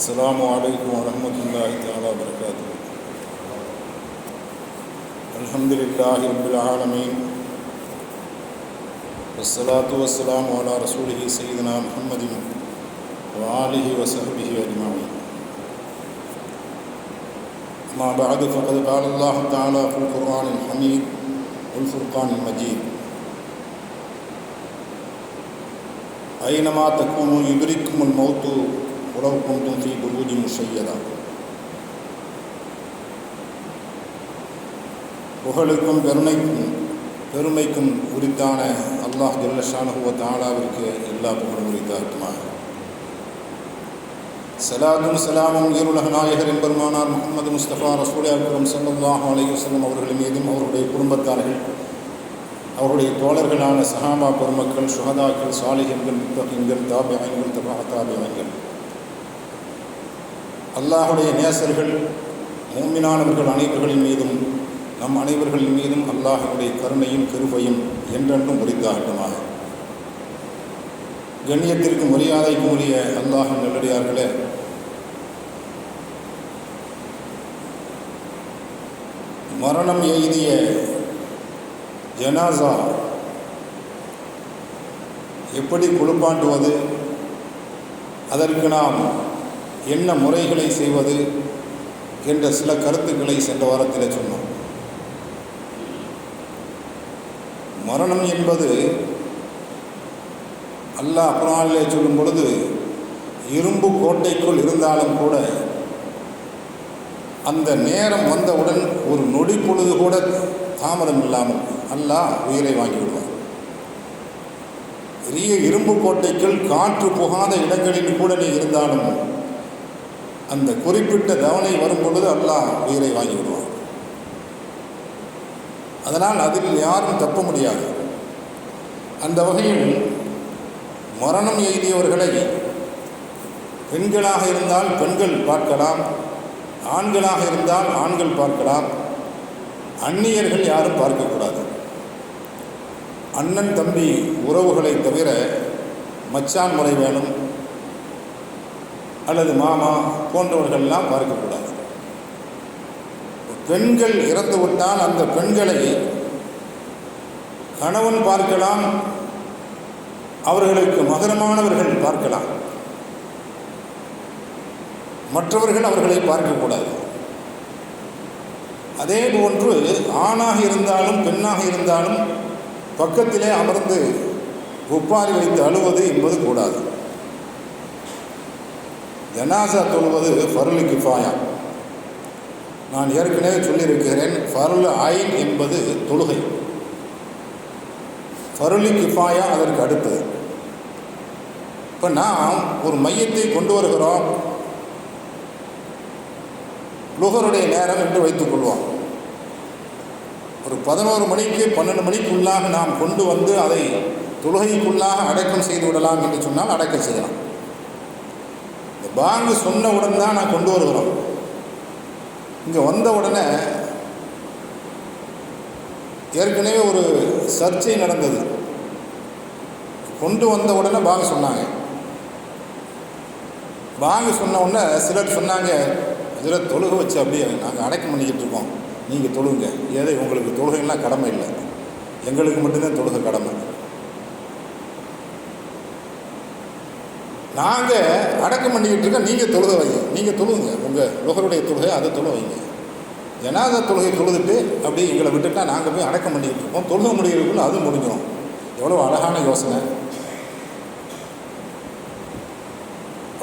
السلام عليكم ورحمة الله تعالى وبركاته الحمد لله رب العالمين والصلاة والسلام على رسوله سيدنا محمد وآله وصحبه أجمعين ما بعد فقد قال الله تعالى في القرآن الحميد والفرقان المجيد أينما تكونوا يدرككم الموت ولو كنتم في بروج مشيدة புகழுக்கும் பெருமைக்கும் பெருமைக்கும் உரித்தான அல்லாஹ் ஜல்லஷானுவ தாலாவிற்கு எல்லா புகழும் உரித்தாட்டுமாக சலாத்தும் சலாமும் ஈருலக நாயகர் என்பெருமானார் முகமது முஸ்தபா ரசூல் அக்ரம் சல்லாஹ் அலையுஸ்லம் அவர்கள் மீதும் அவருடைய குடும்பத்தார்கள் அவருடைய தோழர்களான சஹாபா பெருமக்கள் சுகதாக்கள் சாலிகன்கள் முத்தகங்கள் தாபியங்கள் தபா தாபியங்கள் அல்லாஹுடைய நேசர்கள் மூமினானவர்கள் அனைவர்களின் மீதும் நம் அனைவர்களின் மீதும் அல்லாஹனுடைய கருணையும் கிருபையும் என்றென்றும் உரித்தாகட்டுமாக. கண்ணியத்திற்கு மரியாதை உரிய அல்லாஹ் நல்லடியார்களே மரணம் எய்திய ஜனாசா எப்படி குளிப்பாட்டுவது? அதற்கு நாம் என்ன முறைகளை செய்வது என்ற சில கருத்துக்களை சென்ற வாரத்தில் சொன்னோம். மரணம் என்பது அல்லாஹ் அப்புறாலே சொல்லும் பொழுது இரும்பு கோட்டைக்குள் இருந்தாலும் கூட அந்த நேரம் வந்தவுடன் ஒரு நொடி பொழுது கூட தாமதம் இல்லாமல் அல்லாஹ் உயிரை வாங்கிவிடுவார் பெரிய இரும்பு கோட்டைக்குள் காற்று புகாத இடங்களில் கூட நீ இருந்தாலும் அந்த குறிப்பிட்ட தவணை வரும் பொழுது அல்லாஹ் உயிரை வாங்கி விடுவான். அதனால் அதில் யாரும் தப்ப முடியாது. அந்த வகையில் மரணம் எய்தியவர்களை பெண்களாக இருந்தால் பெண்கள் பார்க்கலாம் ஆண்களாக இருந்தால் ஆண்கள் பார்க்கலாம் அந்நியர்கள் யாரும் பார்க்கக்கூடாது அண்ணன் தம்பி உறவுகளை தவிர மச்சான் முறை வேணும் அல்லது மாமா போன்றவர்கள்லாம் பார்க்கக்கூடாது. பெண்கள் இறந்து விட்டால் அந்த பெண்களை கணவன் பார்க்கலாம் அவர்களுக்கு மகரமானவர்கள் பார்க்கலாம். மற்றவர்கள் அவர்களை பார்க்கக்கூடாது. அதே போன்று ஆணாக இருந்தாலும் பெண்ணாக இருந்தாலும் பக்கத்திலே அமர்ந்து ஒப்பாரி வைத்து அழுவது என்பது கூடாது. ஜனாசா தொழுவது ஃபருளு கிஃபாயா நான் ஏற்கனவே சொல்லியிருக்கிறேன் ஃபருள் ஐன் என்பது தொழுகை. ஃபருளி கிஃபாயா அதற்கு அடுத்தது. இப்போ நாம் ஒரு மையத்தை கொண்டு வருகிறோம். லுகருடைய நேரம் என்று வைத்துக்கொள்வோம் ஒரு பதினோரு மணிக்கு பன்னெண்டு மணிக்குள்ளாக நாம் கொண்டு வந்து அதை தொழுகைக்குள்ளாக அடக்கம் செய்து விடலாம் என்று சொன்னால் அடக்கம் செய்யலாம். வாங்க பாங்கு உடனே தான் நான் கொண்டு வருகிறோம். இங்கே வந்த உடனே ஏற்கனவே ஒரு சர்ச்சை நடந்தது. கொண்டு வந்த உடனே வாங்க சொன்னாங்க. வாங்க சொன்ன உடனே சிலர் சொன்னாங்க இதில் தொழுக வச்சு அப்படியே நாங்கள் அடக்கம் பண்ணிக்கிட்டு இருக்கோம். நீங்கள் தொழுங்க. ஏதோ உங்களுக்கு தொழுகைலாம் கடமை இல்லை. எங்களுக்கு மட்டும்தான் தொழுக கடமை. நாங்கள் அடக்கம் பண்ணிக்கிட்டு இருக்க நீங்கள் தொழுத வைங்க. நீங்கள் தொழுவுங்க உங்கள் நுகருடைய தொழுகை அதை தொழு வைங்க. ஜனாத தொழுகை தொழுதுட்டு அப்படியே எங்களை விட்டுட்டா நாங்கள் போய் அடக்கம் பண்ணிக்கிட்டு இருக்கோம். தொழுக முடிகிறதுக்குள்ள அது முடிஞ்சிடும் எவ்வளோ அழகான யோசனை.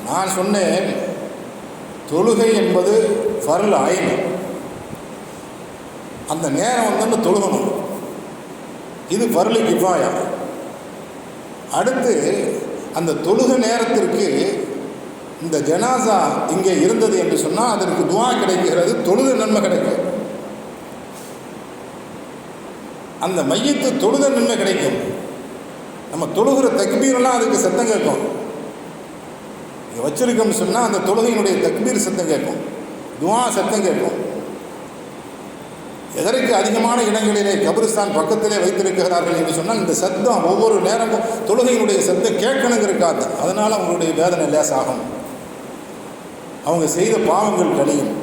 நான் சொன்னேன் தொழுகை என்பது ஃபருள் ஆயின் அந்த நேரம் வந்து தொழுகணும். இது ஃபருளு கிஃபாயா அடுத்து அந்த தொழுக நேரத்திற்கு இந்த ஜனாசா இங்கே இருந்தது என்று சொன்னால் அதற்கு துவா கிடைக்கிறது தொழுத நன்மை கிடைக்கும். அந்த மையத்து தொழுத நன்மை கிடைக்கும். நம்ம தொழுகிற தக்பீரெல்லாம் அதுக்கு சத்தம் கேட்கும். இங்கே வச்சிருக்கோம்னு சொன்னால் அந்த தொழுகையினுடைய தக்பீர் சத்தம் கேட்கும். துவா சத்தம் கேட்கும். எதற்கு அதிகமான இடங்களிலே கபிரிஸ்தான் பக்கத்திலே வைத்திருக்கிறார்கள் என்று சொன்னால் இந்த சத்தம் ஒவ்வொரு நேரமும் தொழுகையினுடைய சத்தம் கேட்கணுங்கிறக்காது அதனால் அவங்களுடைய வேதனை லேசாகும். அவங்க செய்த பாவங்கள் கழியும்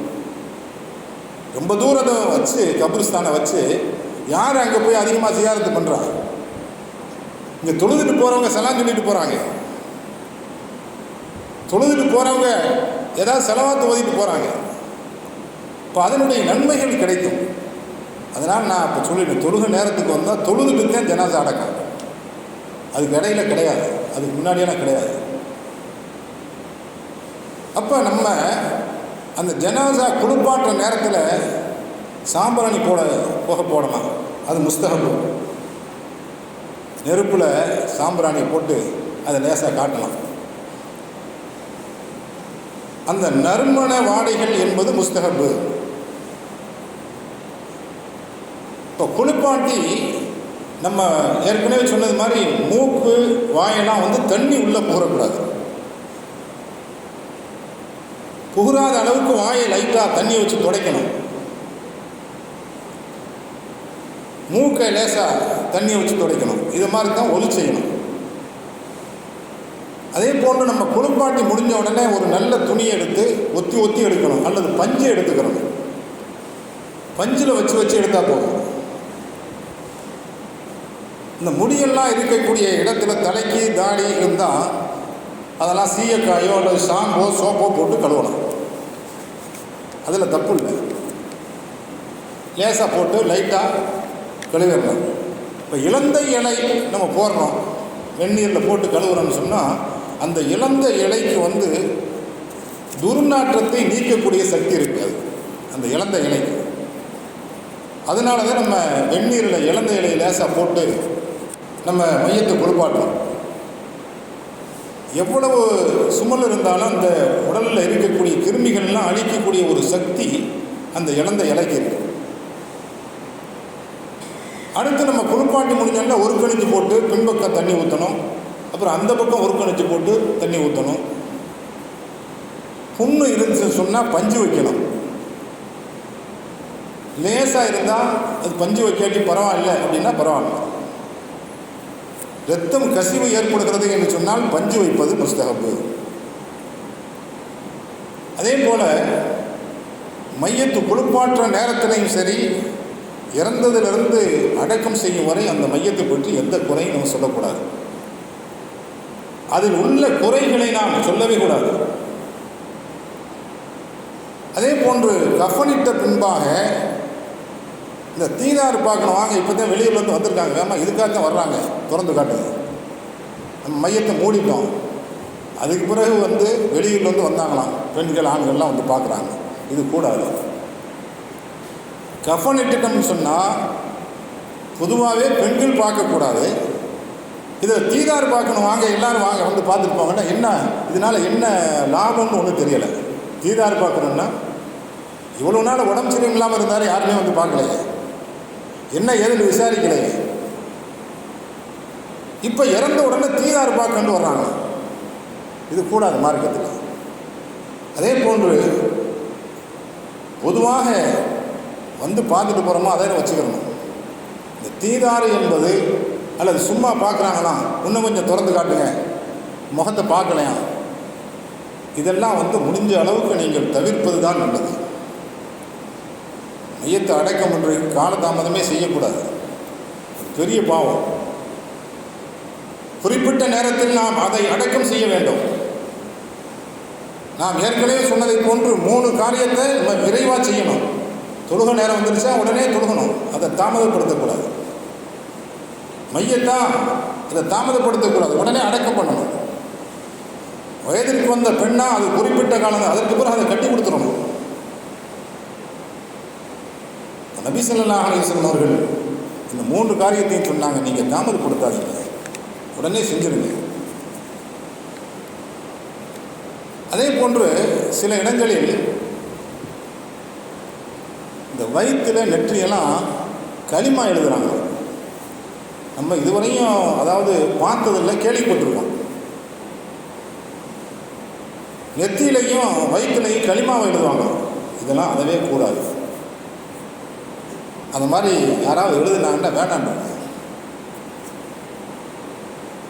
ரொம்ப தூரத்தை வச்சு கபிரிஸ்தானை வச்சு யார் அங்கே போய் அதிகமாக சியாரத்து பண்ணுறா இங்கே தொழுதுட்டு போகிறவங்க செலாம் சொல்லிட்டு போகிறாங்க தொழுதுட்டு போகிறவங்க ஏதாவது செலவாத்து ஓதிட்டு போகிறாங்க இப்போ அதனுடைய நன்மைகள் கிடைக்கும். அதனால் நான் இப்போ சொல்லிட்டேன் தொழுக நேரத்துக்கு வந்தால் தொழுதுட்டு தான் ஜனாசா அடக்கம் அதுக்கு இடையில கிடையாது. அதுக்கு முன்னாடியெல்லாம் கிடையாது. அப்போ நம்ம அந்த ஜனாசா குளிப்பாட்டுற நேரத்தில் சாம்பிராணி போட புகை போடலாம் அது முஸ்தகபு நெருப்பில் சாம்பிராணி போட்டு அதை லேசாக காட்டலாம். அந்த நறுமண வாடைகள் என்பது முஸ்தகப்பு இப்போ குளிப்பாட்டி நம்ம ஏற்கனவே சொன்னது மாதிரி மூக்கு வாயெல்லாம் வந்து தண்ணி உள்ளே போகக்கூடாது. புகுறாத அளவுக்கு வாயை லைட்டாக தண்ணியை வச்சு துடைக்கணும். மூக்கை லேசாக தண்ணியை வச்சு துடைக்கணும். இது மாதிரி தான் ஒலி செய்யணும். அதே போன்று நம்ம குளிப்பாட்டி முடிஞ்ச உடனே ஒரு நல்ல துணியை எடுத்து ஒத்தி ஒத்தி எடுக்கணும். அல்லது பஞ்சை எடுத்துக்கணும். பஞ்சில் வச்சு வச்சு எடுத்தால் போதும். இந்த முடியெல்லாம் இருக்கக்கூடிய இடத்துல தலைக்கு தாடி இருந்தால் அதெல்லாம் சீயக்காயோ அல்லது ஷாம்போ சோப்போ போட்டு கழுவணும் அதில் தப்பு இல்லை லேசாக போட்டு லைட்டாக கழுவிடலாம். இப்போ இளந்த இலை நம்ம போடுறோம். வெந்நீரில் போட்டு கழுவுறோம்னு சொன்னால் அந்த இழந்த இலைக்கு வந்து துர்நாற்றத்தை நீக்கக்கூடிய சக்தி இருக்குது அந்த இழந்த இலைக்கு அதனால தான் நம்ம வெந்நீரில் இழந்த இலையை லேசாக போட்டு நம்ம மையத்தை குளிப்பாட்டுறோம் எவ்வளவு சுமல் இருந்தாலும் அந்த உடலில் இருக்கக்கூடிய கிருமிகள்லாம் அழிக்கக்கூடிய ஒரு சக்தி அந்த இழந்த இலைக்கு இருக்கு. அடுத்து நம்ம குளிப்பாட்டி முடிஞ்சோன்னா ஒரு கணிச்சு போட்டு பின்பக்கம் தண்ணி ஊற்றணும் அப்புறம் அந்த பக்கம் ஒரு கணிச்சு போட்டு தண்ணி ஊற்றணும் புண்ணு இருந்துச்சுன்னு சொன்னால் பஞ்சு வைக்கணும். லேசாக இருந்தால் அது பஞ்சு வைக்காட்டி பரவாயில்ல அப்படின்னா பரவாயில்ல. ரத்தம் கசிவு ஏற்படுகிறது என்று சொன்னால் பஞ்சு வைப்பது முஸ்தகப்பு அதே போல மையத்து குளிப்பாற்ற நேரத்திலையும் சரி இறந்ததிலிருந்து அடக்கம் செய்யும் வரை அந்த மையத்தை பற்றி எந்த குறையும் நம்ம சொல்லக்கூடாது. அதில் உள்ள குறைகளை நாம் சொல்லவே கூடாது. அதே போன்று கஃனிட்ட பின்பாக இந்த தீனார் பார்க்கணும். வாங்க இப்போ தான் வெளியூர்லேருந்து வந்திருக்காங்க. ஆமாம் இதுக்காக தான் வர்றாங்க. திறந்து காட்டுது நம்ம மையத்தை மூடிட்டோம். அதுக்கு பிறகு வந்து வெளியூர்லேருந்து வந்தாங்களாம். பெண்கள் ஆண்கள்லாம் வந்து பார்க்குறாங்க. இது கூடாது. கஃபன் சொன்னால் பொதுவாகவே பெண்கள் பார்க்கக்கூடாது இதை தீதார் பார்க்கணும். வாங்க எல்லாரும் வாங்க வந்து பார்த்துட்டு போங்கன்னா என்ன? இதனால் என்ன லாபம்னு ஒன்றும் தெரியலை. தீதார் பார்க்கணுன்னா இவ்வளோ நாள் உடம்பு சரியில்லாமல் இருந்தார் இருந்தாலும் யாருமே வந்து பார்க்கலையே. என்ன ஏதுன்னு விசாரிக்கலையே இப்போ இறந்த உடனே தீதார் பார்க்கண்டு வர்றாங்க. இது கூடாது மார்க்கத்தில் அதே போன்று பொதுவாக வந்து பார்த்துட்டு போகிறோமோ அதை வச்சுக்கிறணும் இந்த தீதாறு என்பது அல்லது சும்மா பார்க்குறாங்களா இன்னும் கொஞ்சம் திறந்து காட்டுங்க. முகத்தை பார்க்கலையா? இதெல்லாம் வந்து முடிஞ்ச அளவுக்கு நீங்கள் தவிர்ப்பது தான் நல்லது. மையத்தை அடக்கம் என்று காலதாமதமே செய்யக்கூடாது. பெரிய பாவம். குறிப்பிட்ட நேரத்தில் நாம் அதை அடக்கம் செய்ய வேண்டும். நாம் ஏற்கனவே சொன்னதை போன்று மூணு காரியத்தை நம்ம விரைவாக செய்யணும். தொழுக நேரம் வந்துருச்சா உடனே தொழுகணும். அதை தாமதப்படுத்தக்கூடாது. மையத்தான் இதை தாமதப்படுத்தக்கூடாது. உடனே அடக்கம் பண்ணணும். வயதிற்கு வந்த பெண்ணாக அது குறிப்பிட்ட காலம் அதற்கு பிறகு அதை கட்டி கொடுத்துடணும். நபி ஸல்லல்லாஹு அலைஹி அவர்கள் இந்த மூன்று காரியத்தையும் சொன்னாங்க. நீங்கள் தாமதப்படுத்தாதீங்க உடனே செஞ்சிருங்க. அதே போன்று சில இடங்களில் இந்த வயிற்றில் நெற்றியெல்லாம் களிமா எழுதுகிறாங்க நம்ம இதுவரையும் அதாவது பார்த்ததில்ல கேள்விப்பட்டிருக்கோம். நெத்தியிலையும் வயிற்றுலையும் களிமாவை எழுதுவாங்க. இதெல்லாம் அதவே கூடாது. அந்த மாதிரி யாராவது எழுதுனாங்கன்னா வேண்டாம்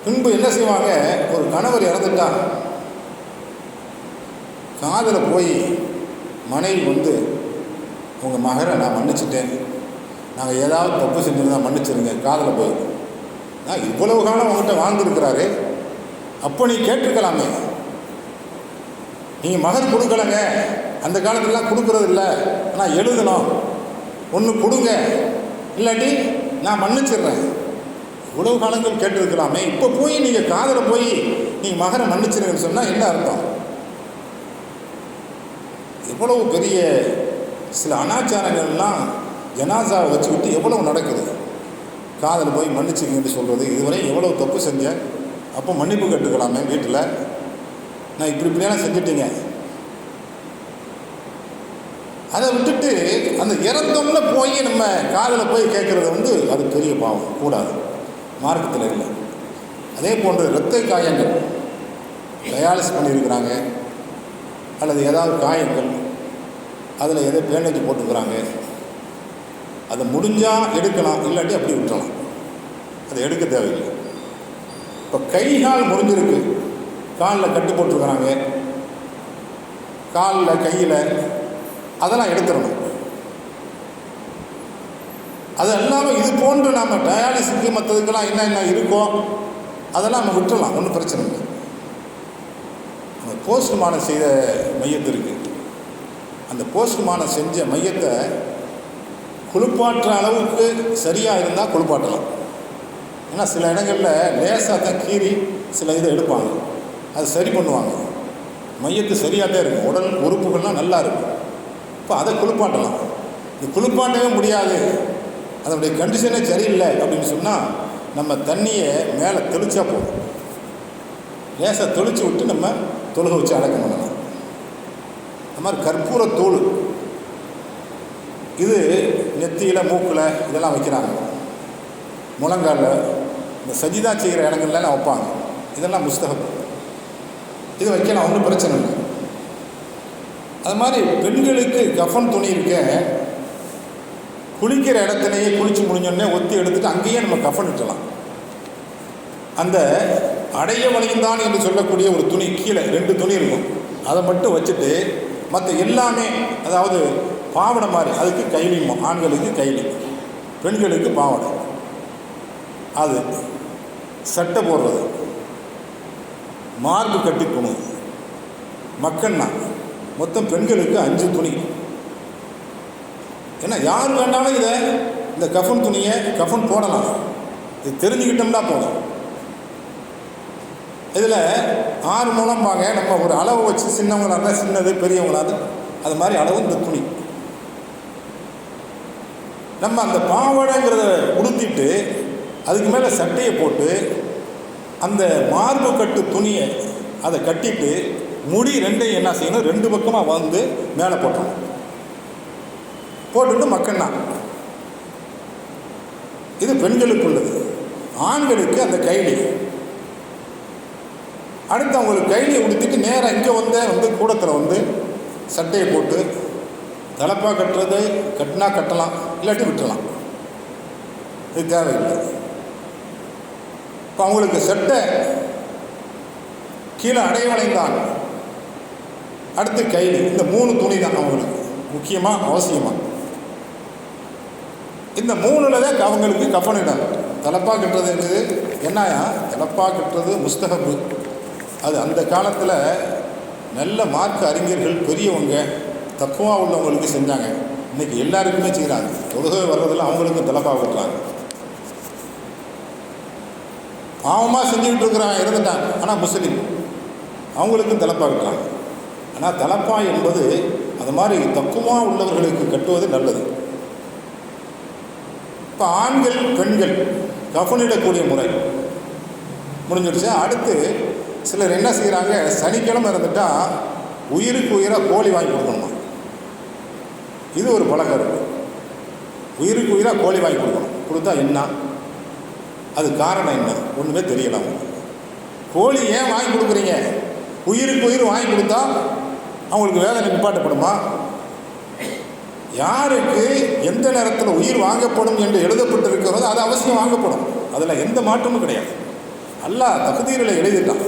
பின்பு என்ன செய்வாங்க? ஒரு கணவர் இறந்துட்டா காதில் போய் மனைவி வந்து உங்கள் மகரை நான் மன்னிச்சிட்டேன். நாங்கள் ஏதாவது தப்பு செஞ்சுருந்தா மன்னிச்சிருங்க. காதில் போய். நான் இவ்வளவு காலம் உங்கள்கிட்ட வாழ்ந்துருக்கிறாரு. அப்போ நீ கேட்டிருக்கலாமே. நீங்கள் மகர் கொடுக்கலங்க. அந்த காலத்துலலாம் கொடுக்கறது இல்லை ஆனால் எழுதணும். ஒன்று கொடுங்க. இல்லாட்டி நான் மன்னிச்சிடுறேன். இவ்வளவு காலங்கள் கேட்டிருக்கலாமே. இப்போ போய் நீங்கள் காதில் போய் நீங்கள் மகரை மன்னிச்சிருங்கன்னு சொன்னால் என்ன அர்த்தம்? எவ்வளவு பெரிய சில அனாச்சாரங்கள்லாம் ஜனாசாவை வச்சுக்கிட்டு எவ்வளவு நடக்குது? காதில் போய் மன்னிச்சுக்கங்கன்னு சொல்கிறது இதுவரை எவ்வளோ தப்பு செஞ்சேன்? அப்போ மன்னிப்பு கட்டுக்கலாமே வீட்டில். நான் இப்படி இப்படியெல்லாம் செஞ்சுட்டீங்க. அதை விட்டுட்டு அந்த இறந்தொன்ன போய் நம்ம காதில் போய் கேட்குறது வந்து அது பெரிய பாவம். கூடாது. மார்க்கத்தில் இல்லை. அதே போன்று இரத்த காயங்கள். டயாலிஸ் பண்ணியிருக்கிறாங்க. அல்லது ஏதாவது காயங்கள். அதில் எதோ பேண்டேஜ் போட்டுக்கிறாங்க. அதை முடிஞ்சால் எடுக்கலாம். இல்லாட்டி அப்படி விட்டுறலாம். அதை எடுக்க தேவையில்லை. இப்போ கை கால் முடிஞ்சிருக்கு காலில் கட்டு போட்டுருக்குறாங்க காலில் கையில் அதெல்லாம் எடுத்துடணும் அது இல்லாமல் இது போன்று நாம் டயாலிஸுக்கு மற்றதுக்கெல்லாம் என்ன என்ன இருக்கோ அதெல்லாம் நம்ம விட்டுறலாம். ஒன்றும் பிரச்சனை இல்லை. அந்த போஸ்ட்மார்டம் செய்த மையத்து இருக்குது அந்த போஸ்ட்மார்டம் செஞ்ச மையத்தை குளிப்பாட்டுற அளவுக்கு சரியாக இருந்தால் குளிப்பாட்டலாம். ஏன்னா சில இடங்களில் லேசாக தான் கீறி சில இதை எடுப்பாங்க. அது சரி பண்ணுவாங்க. மையத்து சரியாக தான் இருக்கும். உடல் உறுப்புகள்லாம் நல்லா இருக்கும். இப்போ அதை குளிப்பாட்டலாம். இது குளிப்பாட்டவே முடியாது. அதனுடைய கண்டிஷனே சரியில்லை அப்படின்னு சொன்னால் நம்ம தண்ணியை மேலே தெளிச்சா போதும். லேசாக தெளிச்சு விட்டு நம்ம தொழுக வச்சு அடக்கம் பண்ணலாம். அது மாதிரி கற்பூர தூள் இது நெத்தியில் மூக்கில் இதெல்லாம் வைக்கிறாங்க. முழங்காலில். இந்த சஜிதா செய்கிற இடங்கள்லாம் வைப்பாங்க. இதெல்லாம் முஸ்தகம் இது வைக்கலாம் ஒன்றும் பிரச்சனை இல்லை. அது மாதிரி பெண்களுக்கு கஃபன் துணி இருக்க குளிக்கிற இடத்துலையே குளிச்சு முடிஞ்சோடனே ஒத்தி எடுத்துட்டு அங்கேயே நம்ம கஃபன் இட்டலாம். அந்த அடைய வளையந்தான் என்று சொல்லக்கூடிய ஒரு துணி கீழே ரெண்டு துணி இருக்கும். அதை மட்டும் வச்சுட்டு மற்ற எல்லாமே அதாவது பாவடை மாதிரி அதுக்கு கைலி ஆண்களுக்கு கைலி பெண்களுக்கு பாவடை. அது சட்டை போடுறது மார்பு கட்டி துணி மக்கன்னா மொத்தம் பெண்களுக்கு அஞ்சு துணி. ஏன்னா யார் வேண்டாலும் இதை இந்த கஃபன் துணியை கஃபன் போடலாம். இது தெரிஞ்சுக்கிட்டோம்னா போதும். இதில் ஆறு மூலமாக நம்ம ஒரு அளவு வச்சு சின்னவங்களாக இருந்தால் சின்னது பெரியவங்களாது அது மாதிரி அளவு இந்த துணி. நம்ம அந்த பாவாடைங்கிறத உடுத்திட்டு அதுக்கு மேலே சட்டையை போட்டு அந்த மார்பு கட்டு துணியை அதை கட்டிட்டு முடி ரெண்டையும் என்ன செய்யணும்? ரெண்டு பக்கமாக வந்து மேலே போட்டணும். போட்டுட்டு மக்கண்ணா இது பெண்களுக்கு உள்ளது. ஆண்களுக்கு அந்த கைலி. அடுத்து அவங்களுக்கு கைலியை உடுத்திட்டு நேராக இங்கே வந்த வந்து கூடத்தில் வந்து சட்டையை போட்டு தலைப்பாக கட்டுறது கட்டினா கட்டலாம் இல்லாட்டி விட்டுறலாம். இது தேவையில்லை. இப்போ அவங்களுக்கு சட்டை கீழே அடைவடைந்தான் அடுத்து கைலி. இந்த மூணு துணி தான் அவங்களுக்கு. முக்கியமாக அவசியமாக இந்த மூணில் தான் அவங்களுக்கு கஃனிடம் தலப்பா கட்டுறது என்னது? என்னயா? தலப்பா கட்டுறது முஸ்தகபு அது அந்த காலத்தில் நல்ல மார்க்க அறிஞர்கள் பெரியவங்க தக்குவா உள்ளவங்களுக்கு செஞ்சாங்க. இன்னைக்கு எல்லாருக்குமே செய்கிறாங்க தொழுகை வர்றதில் அவங்களுக்கும் தலப்பா கட்டுறாங்க. பாவமாக செஞ்சுக்கிட்டு இருக்கிறான் இருந்துட்டாங்க ஆனால் முஸ்லீம். அவங்களுக்கும் தலப்பா கட்டுறாங்க. ஆனால் தலப்பாய் என்பது அது மாதிரி தக்குவா உள்ளவர்களுக்கு கட்டுவது நல்லது. இப்போ ஆண்கள் பெண்கள் கஃனிடக்கூடிய முறை. முடிஞ்சிடுச்சு. அடுத்து சிலர் என்ன செய்கிறாங்க சனிக்கிழமை இருந்துட்டால் உயிருக்கு உயிராக கோழி வாங்கி கொடுக்கணுமா? இது ஒரு பழக்கம் இருக்குது உயிருக்கு உயிராக கோழி வாங்கி கொடுக்கணும். கொடுத்தா என்ன? அது காரணம் என்ன? ஒன்றுமே தெரியலாம் கோழி ஏன் வாங்கி கொடுக்குறீங்க? உயிருக்கு உயிர் வாங்கி கொடுத்தா அவங்களுக்கு வேதனை நிப்பாட்டப்படுமா? யாருக்கு எந்த நேரத்தில் உயிர் வாங்கப்படும் என்று எழுதப்பட்டிருக்கிறதோ அது அவசியம் வாங்கப்படும். அதில் எந்த மாற்றமும் கிடையாது. அல்லாஹ் தகுதியில் எழுதிட்டான்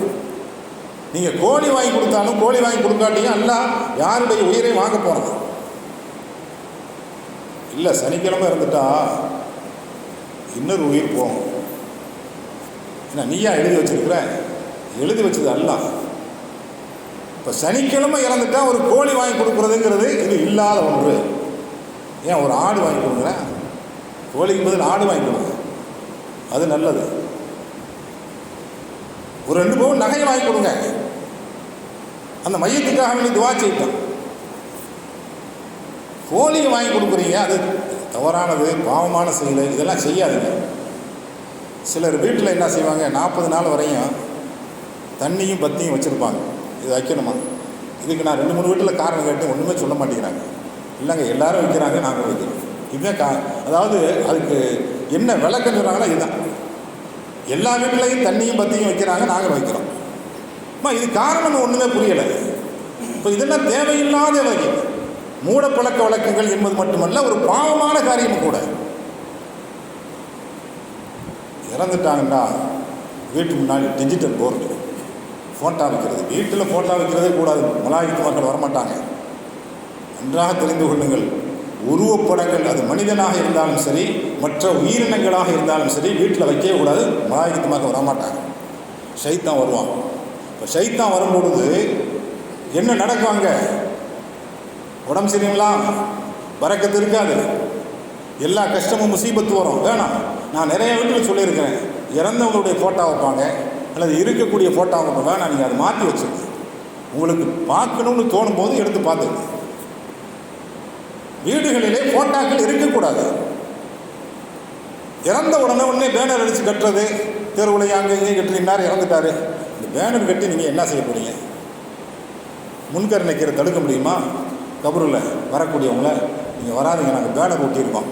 நீங்கள் கோழி வாங்கி கொடுத்தாலும் கோழி வாங்கி கொடுக்காட்டியும் அல்லா யாருடைய உயிரை வாங்க போகிறது இல்லை சனிக்கிழமை இருந்துட்டா இன்னொரு உயிர் போகும். ஏன்னா நீயா எழுதி வச்சிருக்கிற? எழுதி வச்சது அல்ல இப்போ சனிக்கிழமை இறந்துட்டா ஒரு கோழி வாங்கி கொடுக்குறதுங்கிறது இது இல்லாத ஒன்று. ஏன் ஒரு ஆடு வாங்கி கொடுக்குறேன்? கோழிக்கு பதில் ஆடு வாங்கி கொடுங்க. அது நல்லது. ஒரு ரெண்டு பவுன் நகையை வாங்கி கொடுங்க. அந்த மையத்துக்காக வேண்டி துவா செய்யட்டும் கோழியை வாங்கி கொடுக்குறீங்க அது தவறானது பாவமான செயல் இதெல்லாம் செய்யாதுங்க. சிலர் வீட்டில் என்ன செய்வாங்க நாற்பது நாள் வரையும் தண்ணியும் பத்தியும் வச்சுருப்பாங்க. இது வைக்கணுமா? இதுக்கு நான் ரெண்டு மூணு வீட்டில் காரணம் கேட்டு ஒன்றுமே சொல்ல மாட்டேங்கிறாங்க. இல்லைங்க எல்லாரும் வைக்கிறாங்க நாங்கள் வைக்கிறோம். இதுதான் கா அதாவது அதுக்கு என்ன விளக்கம் சொல்கிறாங்கன்னா இதுதான். எல்லா வீட்லேயும் தண்ணியும் பத்தியும் வைக்கிறாங்க நாங்கள் வைக்கிறோம். அம்மா இது காரணம் ஒன்றுமே புரியலை. இப்போ இதெல்லாம் தேவையில்லாத வகை? மூட பழக்க வழக்கங்கள் என்பது மட்டுமல்ல ஒரு பாவமான காரியமும் கூட. இறந்துட்டாங்கன்னா வீட்டு முன்னாடி டிஜிட்டல் போர்டு ஃபோட்டா வைக்கிறது. வீட்டில் ஃபோட்டா வைக்கிறதே கூடாது. மலாய்க்கு மக்கள் வரமாட்டாங்க. நன்றாக தெரிந்து கொள்ளுங்கள். உருவப்படங்கள் அது மனிதனாக இருந்தாலும் சரி மற்ற உயிரினங்களாக இருந்தாலும் சரி வீட்டில் வைக்கவே கூடாது. மலாய்க்கு மக்கள் வரமாட்டாங்க. சைத்தான் வருவான். இப்போ சைத்தான் வரும்பொழுது என்ன நடக்கும் அங்கே? உடம்பு சரிங்களா வரக்கத்து இருக்காது. எல்லா கஷ்டமும் முசீபத்து வரும். வேணாம். நான் நிறைய வீட்டில் சொல்லியிருக்கிறேன். இறந்தவங்களுடைய ஃபோட்டோ வைப்பாங்க. அல்லது இருக்கக்கூடிய ஃபோட்டோ வைப்பாங்க வேணாம் நீங்கள் அதை மாற்றி வச்சுருங்க உங்களுக்கு பார்க்கணும்னு தோணும் போது எடுத்து பார்த்துங்க வீடுகளிலே ஃபோட்டாக்கள் இருக்கக்கூடாது. இறந்த உடனே உடனே பேனர் அடித்து கட்டுறது தெருவில் அங்கே இங்கேயும் கட்டி இறந்துட்டாரு. இந்த பேனர் கட்டி நீங்கள் என்ன செய்ய போகிறீங்க முன்கர் தடுக்க முடியுமா? கபூரில் வரக்கூடியவங்கள நீங்கள் வராதீங்க. நாங்கள் பேனர் ஒட்டியிருக்கோம்.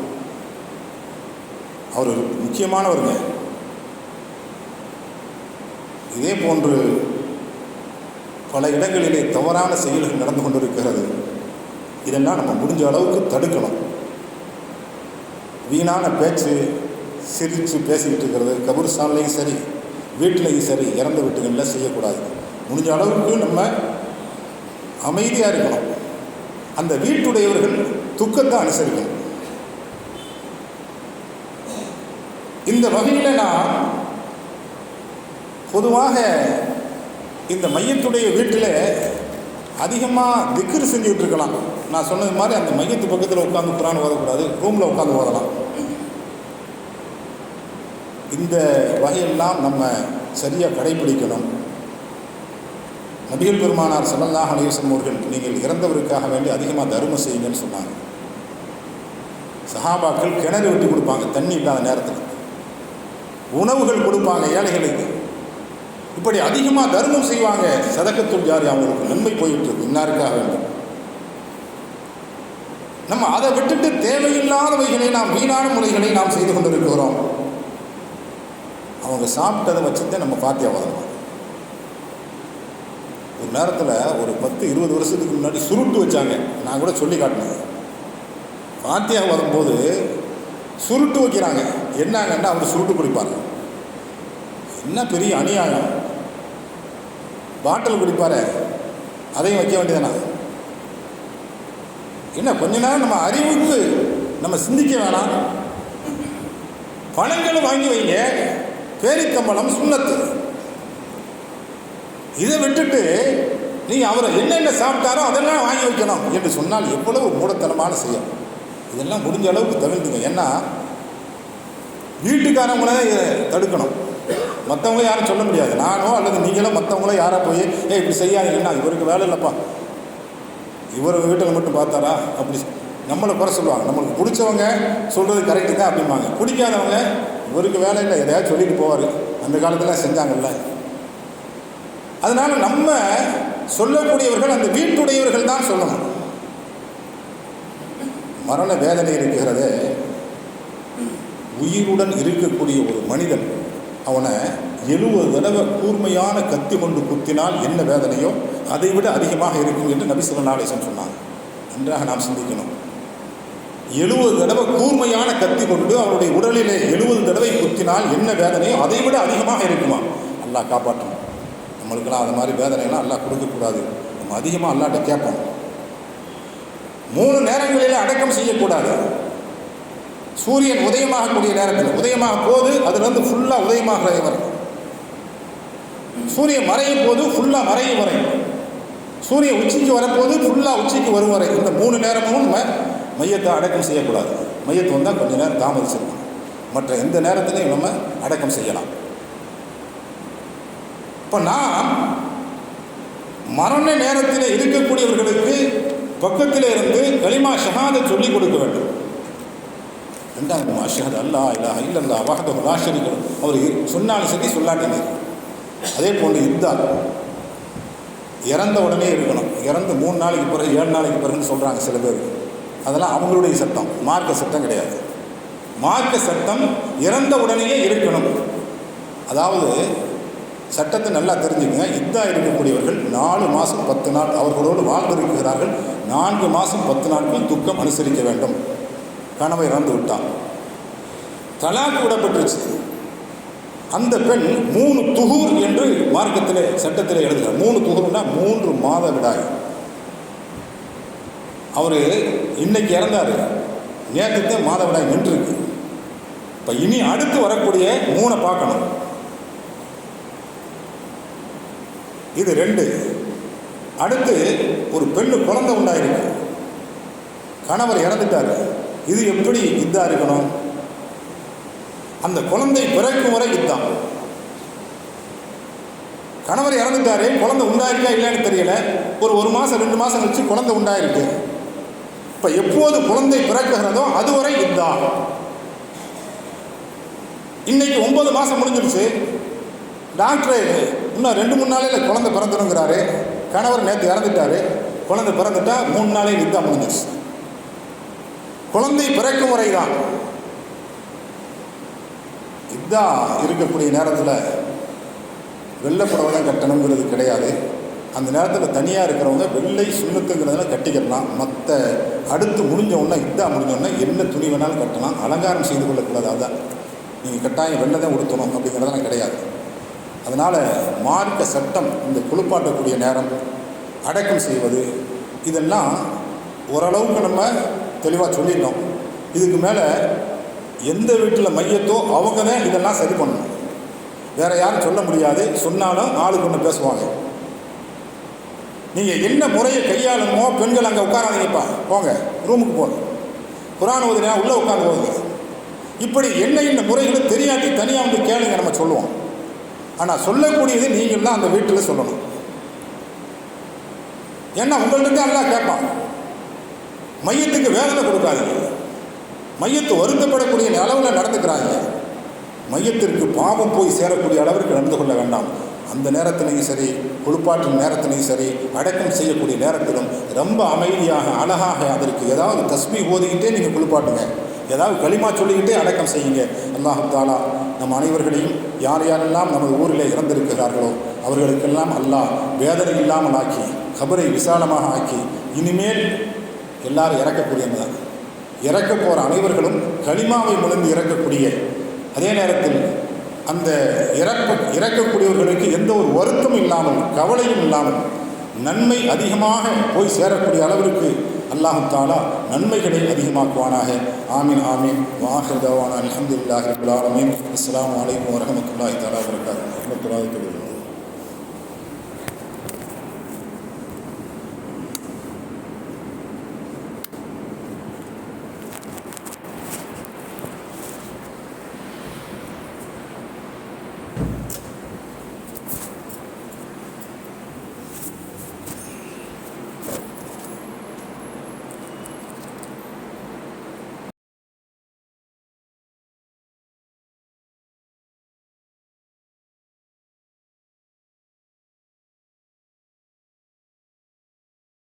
அவர் முக்கியமானவருங்க. இதே போன்று பல இடங்களிலே தவறான செயல்கள் நடந்து கொண்டிருக்கிறது. இதெல்லாம் நம்ம முடிஞ்ச அளவுக்கு தடுக்கணும். வீணான பேச்சு சிரித்து பேசிக்கிட்டு இருக்கிறது கபூர்ஸ்தான்லேயும் சரி வீட்டிலையும் சரி இறந்த வீட்டுகளில் செய்யக்கூடாது. முடிஞ்ச அளவுக்கு நம்ம அமைதியாக இருக்கணும். அந்த வீட்டுடையவர்கள் துக்கத்தை அனுசரிக்கணும். இந்த வகையில் நான் பொதுவாக இந்த மையத்துடைய வீட்டில் அதிகமாக திக்ரு செஞ்சுக்கிட்டு இருக்கலாம் நான் சொன்னது மாதிரி அந்த மையத்து பக்கத்தில் உட்காந்து குரான் ஓதக்கூடாது ரூமில் உட்காந்து ஓதலாம். இந்த வகையெல்லாம் நம்ம சரியாக கடைபிடிக்கணும் நபிகள் பெருமானார் ஸல்லல்லாஹு அலைஹி அவர்கள் நீங்கள் இறந்தவருக்காக வேண்டி அதிகமாக தர்மம் செய்யுங்கன்னு சொன்னாங்க. சஹாபாக்கள் கிணறு வெட்டி கொடுப்பாங்க தண்ணி இல்லாத நேரத்தில். உணவுகள் கொடுப்பாங்க ஏழைகளுக்கு. இப்படி அதிகமாக தர்மம் செய்வாங்க. சதக்கத்துள் ஜாரி அவங்களுக்கு நன்மை போயிட்டு இருக்கு. இன்னாருக்காக வேண்டும்? நம்ம அதை விட்டுட்டு தேவையில்லாதவைகளை நாம் வீணான முறைகளை நாம் செய்து கொண்டிருக்கிறோம். அவங்க சாப்பிட்டதை வச்சுட்டு நம்ம பாத்தியா வதணும் ஒரு நேரத்தில் ஒரு பத்து இருபது வருஷத்துக்கு முன்னாடி சுருட்டு வச்சாங்க. நான் கூட சொல்லி காட்டினேன். பாத்தியா வரும்போது சுருட்டு வைக்கிறாங்க. என்னங்கன்னா அவர் சுருட்டு குடிப்பார் என்ன பெரிய அநியாயம். பாட்டில் குடிப்பார். அதையும் வைக்க வேண்டியதானா என்ன கொஞ்ச நேரம் நம்ம அறிவுக்கு நம்ம சிந்திக்க வேணாம். பணங்களை வாங்கி வைங்க. பேரிக்கம்பளம் சுண்ணத்து. இதை விட்டுட்டு நீ அவரை என்னென்ன சாப்பிட்டாரோ அதெல்லாம் வாங்கி வைக்கணும் என்று சொன்னால் எவ்வளவு மூடத்தனமான செய்யும் இதெல்லாம் முடிஞ்ச அளவுக்கு தவிர்த்துங்க. ஏன்னா வீட்டுக்காரங்களை தடுக்கணும். மற்றவங்க யாரும் சொல்ல முடியாது. நானோ அல்லது நீங்களோ மற்றவங்களோ யாராக போய் ஏய் இப்படி செய்யாதீங்கன்னா இவருக்கு வேலை இல்லைப்பா. இவர் வீட்டில் மட்டும் பார்த்தாரா? அப்படி நம்மளை குறை சொல்லுவாங்க. நம்மளுக்கு பிடிச்சவங்க சொல்கிறது கரெக்டு தான் அப்படிம்பாங்க. பிடிக்காதவங்க இவருக்கு வேலை இல்லை எதையாவது சொல்லிட்டு போவார். அந்த காலத்தில் செஞ்சாங்கல்ல. அதனால் நம்ம சொல்லக்கூடியவர்கள் அந்த வீட்டுடையவர்கள் தான் சொல்லணும். மரண வேதனை இருக்கிறதே உயிருடன் இருக்கக்கூடிய ஒரு மனிதன் அவனை எழுபது தடவை கூர்மையான கத்தி கொண்டு குத்தினால் என்ன வேதனையோ அதை விட அதிகமாக இருக்கும் என்று நபி சொல்லநாளேசன் சொன்னாங்க. நன்றாக நாம் சிந்திக்கணும். எழுபது தடவை கூர்மையான கத்தி கொண்டு அவருடைய உடலிலே எழுபது தடவை குத்தினால் என்ன வேதனையோ அதை விட அதிகமாக இருக்குமா? அல்லா காப்பாற்றணும் நம்மளுக்கெல்லாம் அது மாதிரி வேதனைலாம் அல்லாஹ் கொடுக்கக்கூடாது. நம்ம அதிகமாக அல்லாட்ட கேட்போம். மூணு நேரங்களில் அடக்கம் செய்யக்கூடாது. சூரியன் உதயமாகக்கூடிய நேரத்தில் உதயமாக போது அதுலேருந்து ஃபுல்லாக உதயமாகிற வரை சூரியன் மறையும் போது ஃபுல்லாக மறையும் வரை. சூரியன் உச்சிக்கு வரப்போது ஃபுல்லாக உச்சிக்கு வரும் வரை. இந்த மூணு நேரமும் நம்ம மையத்தை அடக்கம் செய்யக்கூடாது. மையத்தை வந்தால் கொஞ்ச நேரம் தாமதிச்சிருக்கணும். மற்ற எந்த நேரத்திலையும் நம்ம அடக்கம் செய்யலாம். இப்போ நாம் மரண நேரத்தில் இருக்கக்கூடியவர்களுக்கு பக்கத்தில் இருந்து களிமா ஷஹாதை சொல்லிக் கொடுக்க வேண்டும். ரெண்டாவது அஷஹத் அல்லா இல்லா இல்லல்லா வாஹத ராஷரிகள் அவர் சொன்னாலும் சரி சொல்லாட்டிங்க அதே போன்று இத்தால் இறந்த உடனே இருக்கணும். இறந்து மூணு நாளைக்கு பிறகு ஏழு நாளைக்கு பிறகுன்னு சொல்கிறாங்க சில பேர். அதெல்லாம் அவங்களுடைய சட்டம். மார்க்க சட்டம் கிடையாது. மார்க்க சட்டம் இறந்த உடனேயே இருக்கணும். அதாவது சட்டத்தை நல்லா தெரிஞ்சுக்கங்க இதா இருக்கக்கூடியவர்கள் நாலு மாதம் பத்து நாள் அவர்களோடு வாழ்ந்திருக்கிறார்கள். நான்கு மாதம் பத்து நாட்கள் துக்கம் அனுசரிக்க வேண்டும். கணவன் இறந்து விட்டான். தலாக்கு விடப்பட்டுருச்சு அந்த பெண் மூணு துகூர் என்று மார்க்கத்தில் சட்டத்தில் எழுதுகிறார். மூணு துகூர்னா மூன்று மாத விடாய். அவர் இன்னைக்கு இறந்தார். நேற்றுக்கு மாதவிடாய் நின்றுருக்கு. இப்போ இனி அடுத்து வரக்கூடிய மூணை பார்க்கணும். இது ரெண்டு. அடுத்து ஒரு பெண்ணு குழந்தை உண்டாயிருக்கு. கணவர் இறந்துட்டார். இது எப்படி இதாக இருக்கணும்? அந்த குழந்தை பிறக்கும் வரை இதுதான். கணவர் இறந்துட்டாரு குழந்தை உண்டாயிருக்கா இல்லைன்னு தெரியல. ஒரு ஒரு மாதம் ரெண்டு மாதம் கழிச்சு குழந்தை உண்டாயிருக்கு. இப்போ எப்போது குழந்தை பிறக்குகிறதோ அதுவரை இதுதான். இன்னைக்கு ஒன்பது மாதம் முடிஞ்சிருச்சு. டாக்டர் இன்னும் ரெண்டு மூணு நாளையில் குழந்தை பிறந்துருங்கிறாரு. கணவர் நேற்று இறந்துட்டாரு. குழந்தை பிறந்துட்டா மூணு நாளே இதுதான் முடிஞ்சிருச்சு. குழந்தை பிறக்கும் வரை தான் இதுதான் இருக்கக்கூடிய நேரத்தில் வெள்ளைப்புடவை தான் கட்டணுங்கிறது கிடையாது. அந்த நேரத்தில் தனியாக இருக்கிறவங்க வெள்ளை சுண்ணத்துங்கிறதுல கட்டிக்கிடலாம் மற்ற அடுத்து முடிஞ்ச உடனே இதாக முடிஞ்ச உடனே என்ன துணி வேணாலும் கட்டலாம். அலங்காரம் செய்து கொள்ளக்கூடாது அதான். நீங்கள் கட்டாயம் வெள்ளை தான் உடுத்தணும் அப்படிங்கிறதெல்லாம் கிடையாது. அதனால் மார்க்க சட்டம் இந்த குளிப்பாட்டக்கூடிய நேரம் அடக்கம் செய்வது இதெல்லாம் ஓரளவுக்கு நம்ம தெளிவாக சொல்லிட்டோம் இதுக்கு மேலே எந்த வீட்டில் மையத்தோ அவங்க தான் இதெல்லாம் சரி பண்ணணும். வேறு யாரும் சொல்ல முடியாது. சொன்னாலும் ஆளுக்கு ஒன்று பேசுவாங்க. நீங்கள் என்ன முறையை கையாளணுமோ பெண்கள் அங்கே உட்காராதீங்கப்பா. போங்க ரூமுக்கு போங்க. குரான் ஓதுனா உள்ளே உட்காந்து போகுங்க இப்படி என்ன என்ன முறைகளும் தெரியாட்டி தனியாக வந்து கேளுங்க நம்ம சொல்லுவோம். ஆனால் சொல்லக்கூடியது நீங்கள் தான் அந்த வீட்டில் சொல்லணும். ஏன்னா உங்கள்கிட்ட எல்லாம் கேட்பான். மையத்துக்கு வேதனை கொடுக்காதீங்க. மையத்து வருத்தப்படக்கூடிய அளவில் நடந்துக்கிறாங்க. மையத்திற்கு பாவம் போய் சேரக்கூடிய அளவிற்கு நடந்து கொள்ள வேண்டாம். அந்த நேரத்திலையும் சரி குளிப்பாட்டும் நேரத்திலையும் சரி அடக்கம் செய்யக்கூடிய நேரத்திலும் ரொம்ப அமைதியாக அழகாக அதற்கு ஏதாவது தஸ்மி ஓதிக்கிட்டே நீங்கள் குளிப்பாட்டுங்க. ஏதாவது களிமா சொல்லிக்கிட்டே அடக்கம் செய்யுங்க. அல்லாஹு தாலா நம் அனைவர்களையும் யார் யாரெல்லாம் நமது ஊரில் இறந்திருக்கிறார்களோ அவர்களுக்கெல்லாம் அல்லாஹ் வேதனை இல்லாமல் ஆக்கி கபரை விசாலமாக ஆக்கி இனிமேல் எல்லாரும் இறக்கக்கூடியவங்க தான் இறக்க போகிற அனைவர்களும் களிமாவை முழுந்து இறக்கக்கூடிய அதே நேரத்தில் அந்த இறப்பு இறக்கக்கூடியவர்களுக்கு எந்த ஒரு வருத்தம் இல்லாமல் கவலையும் இல்லாமல் நன்மை அதிகமாக போய் சேரக்கூடிய அளவிற்கு அல்லாஹு தாலா நன்மைகளை அதிகமாக்குவானாக. ஆமீன் ஆமீன். வாஹிர்தவான அலமதுல்லாஹி ரபுல் ஆலமீன். அஸ்ஸலாமு அலைக்கும் வரஹமத்துல்லாஹி தாலா வரகாத்து